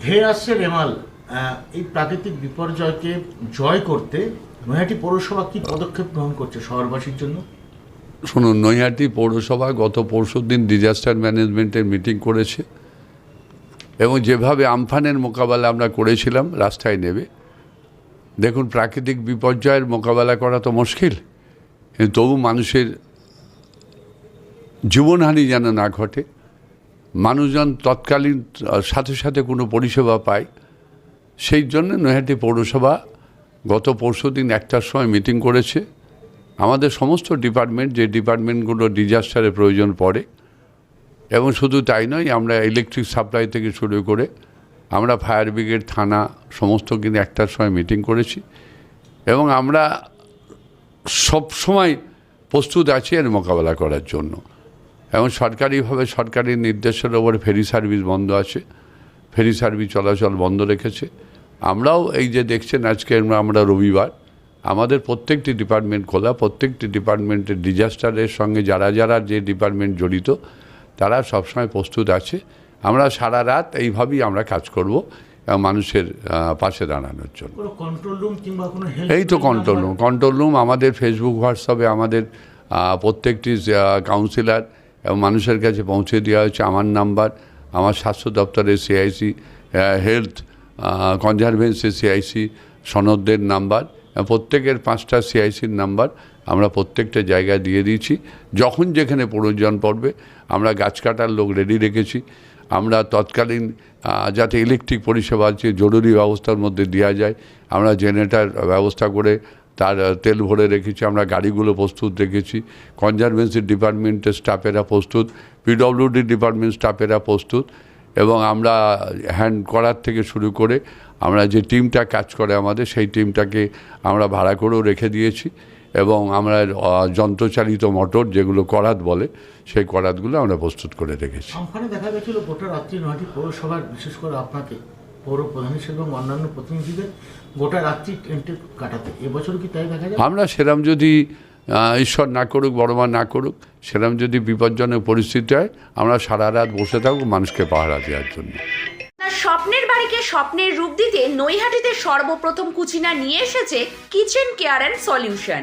ধেয়ে আসছে রেমাল এই প্রাকৃতিক বিপর্যয়কে জয় করতে নৈহাটি পৌরসভা কি পদক্ষেপ গ্রহণ করছে শহরবাসীর জন্য? শুনুন, নৈহাটি পৌরসভা গত পরশু দিন ডিজাস্টার ম্যানেজমেন্টের মিটিং করেছে এবং যেভাবে আমফানের মোকাবেলা আমরা করেছিলাম, রাস্তায় নেবে। দেখুন, প্রাকৃতিক বিপর্যয়ের মোকাবেলা করা তো মুশকিল তবু মানুষের জীবনহানি যেন না ঘটে মানুষজন তৎকালীন সাথে সাথে কোনো পরিষেবা পায়। সেই জন্য নৈহাটি পৌরসভা গত পরশু দিন একটার সময় মিটিং করেছে। আমাদের সমস্ত ডিপার্টমেন্ট, যে ডিপার্টমেন্টগুলো ডিজাস্টারের প্রয়োজন পড়ে, এবং শুধু তাই নয়, আমরা ইলেকট্রিক সাপ্লাই থেকে শুরু করে আমরা ফায়ার ব্রিগেড, থানা, সমস্ত কিন্তু একটার সময় মিটিং করেছি। এবং আমরা সব সময় প্রস্তুত আছি এর মোকাবেলা করার জন্য। এবং সরকারিভাবে সরকারি নির্দেশের ওপর ফেরি সার্ভিস বন্ধ আছে। ফেরি সার্ভিস চলাচল বন্ধ রেখেছে। আমরাও এই যে দেখছেন আজকে আমরা- রবিবার আমাদের প্রত্যেকটি ডিপার্টমেন্ট খোলা প্রত্যেকটি ডিপার্টমেন্টের ডিজাস্টারের সঙ্গে যারা যারা যে ডিপার্টমেন্ট জড়িত তারা সবসময় প্রস্তুত আছে। আমরা সারা রাত এইভাবেই আমরা কাজ করব এবং মানুষের পাশে দাঁড়ানোর জন্য। এই তো কন্ট্রোল রুম কন্ট্রোল রুম আমাদের ফেসবুক হোয়াটসঅ্যাপে আমাদের প্রত্যেকটি কাউন্সিলর এবং মানুষের কাছে পৌঁছে দেওয়া হয়েছে। আমার নাম্বার, আমার স্বাস্থ্য দপ্তরের সিআইসি হেলথ কনজারভেন্সি সিআইসি সনদদের নাম্বার প্রত্যেকের পাঁচটা সিআইসির নাম্বার আমরা প্রত্যেকটা জায়গায় দিয়ে দিয়েছি। যখন যেখানে প্রয়োজন পড়বে, আমরা গাছ কাটার লোক রেডি রেখেছি। আমরা তৎকালীন যাতে ইলেকট্রিক পরিষেবা আছে, জরুরি ব্যবস্থার মধ্যে দেওয়া যায়। আমরা জেনারেটার ব্যবস্থা করে তার তেল ভরে রেখেছি, আমরা গাড়িগুলো প্রস্তুত রেখেছি। কনজারভেন্সি ডিপার্টমেন্টের স্টাফেরা প্রস্তুত পিডব্লিউডি ডিপার্টমেন্ট স্টাফেরা প্রস্তুত, এবং আমরা হ্যান্ড করার থেকে শুরু করে আমরা যে টিমটা কাজ করে আমাদের, সেই টিমটাকে আমরা ভাড়া করেও রেখে দিয়েছি, এবং আমরা যন্ত্রচালিত মোটর যেগুলো করাত বলে, সেই করাতগুলো আমরা প্রস্তুত করে রেখেছি। দেখা গেছিল গোটা রাত্রি নয়টি পৌরসভার, বিশেষ করে আপনাকে। পৌর প্রধান হিসেবে এবং অন্যান্য প্রতিনিধিদের গোটা রাত্রি টেন্টে কাটাতে। এবছর কি তাই দেখা যায় আমরা সেরাম যদি আহ, ঈশ্বর না করুক বড়মা না করুক সেরাম যদি বিপজ্জনক পরিস্থিতি হয় আমরা সারা রাত বসে থাকব মানুষকে পাহারা দেওয়ার জন্য। স্বপ্নের বাড়িকে স্বপ্নের রূপ দিতে নৈহাটিতে সর্বপ্রথম কুচিনা নিয়ে এসেছে কিচেন কেয়ার অ্যান্ড সলিউশন।